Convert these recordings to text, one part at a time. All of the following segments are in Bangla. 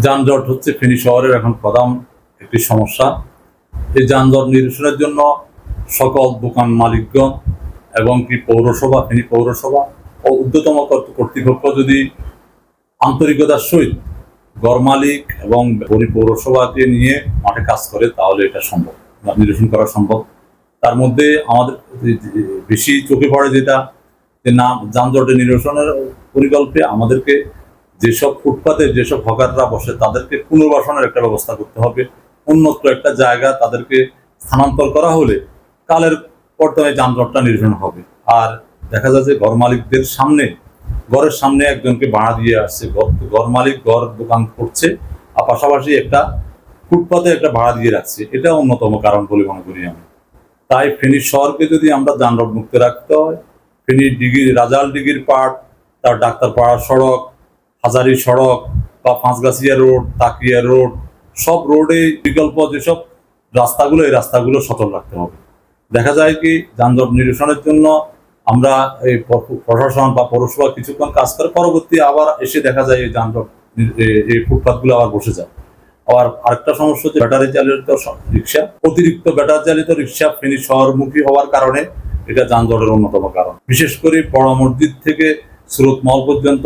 যানজট হচ্ছে ফেনী শহরের এখন প্রধান একটি সমস্যা। এই যানজট নিরসনের জন্য সকল দোকান মালিকগণ এবং কি পৌরসভা, ফেনী পৌরসভা ও ঊর্ধ্বতম কর্তৃ- কর্তৃপক্ষ যদি আন্তরিকতার সহিত গড় মালিক এবং পরি পৌরসভাকে নিয়ে মাঠে কাজ করে, তাহলে এটা সম্ভব। নিরসন করা সম্ভব। তার মধ্যে আমাদের বেশি চোখে পড়ে যেটা যে না, যানজটের নিরসনের পরিকল্পে আমাদেরকে যেসব ফুটপাতে যেসব হকাররা বসে, তাদেরকে পুনর্বাসনের একটা ব্যবস্থা করতে হবে। উন্নত একটা জায়গা তাদেরকে স্থানান্তর করা হলে কালের বর্তমানে যানজটটা নিরসন হবে। আর দেখা যায় যে ঘর মালিকদের সামনে, ঘরের সামনে একজনকে ভাড়া দিয়ে আসছে। ঘর মালিক ঘর দোকান করছে, আর পাশাপাশি একটা ফুটপাতে একটা ভাড়া দিয়ে রাখছে। এটা অন্যতম কারণ বলে মনে করি আমি। তাই ফেনী শহরকে যদি আমরা যানজট মুক্ত রাখতে হয়, ফেনী ডিগি রাজাল ডিগির পার্ট, তার ডাক্তারপাড়া সড়ক হাজারি সড়ক বা পাঁচগাছিয়া রোড তাকিয়া রোড, সব রোডে বিকল্প যেসব রাস্তাগুলো, এই রাস্তাগুলো সচল রাখতে হবে। দেখা যায় কি, যানজট নিরসনের জন্য আমরা এই প্রশাসন বা পৌরসভা কিছুক্ষণ কাজ করে, পরবর্তী আবার এসে দেখা যায় এই যানজট এই ফুটপাথগুলো আবার বসে যায়। আবার আরেকটা সমস্যা হচ্ছে, ব্যাটারি চালিত রিক্সা, অতিরিক্ত ব্যাটারি চালিত রিক্সা ফেনী শহরমুখী হওয়ার কারণে এটা যানজটের অন্যতম কারণ। বিশেষ করে বড় মসজিদ থেকে সুরত মহল পর্যন্ত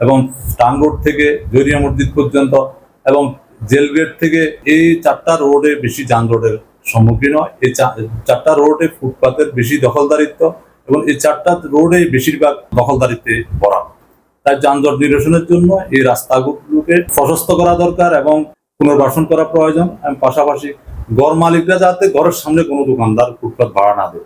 এবং টাং রোড থেকে জরিয়া মসজিদ পর্যন্ত এবং জেল গেট থেকে এই চারটা রোডে বেশি যানজটের সম্মুখীন হয়। এই চারটা রোডে ফুটপাতের বেশি দখলদারিত্ব এবং এই চারটা রোডে বেশিরভাগ দখলদারিত্বে ভরা। তাই যানজট নিরসনের জন্য এই রাস্তাগুলোকে প্রশস্ত করা দরকার এবং পুনর্বাসন করা প্রয়োজন। এবং পাশাপাশি ঘর মালিকরা যাতে ঘরের সামনে কোনো দোকানদার ফুটপাত ভাড়া না দেয়।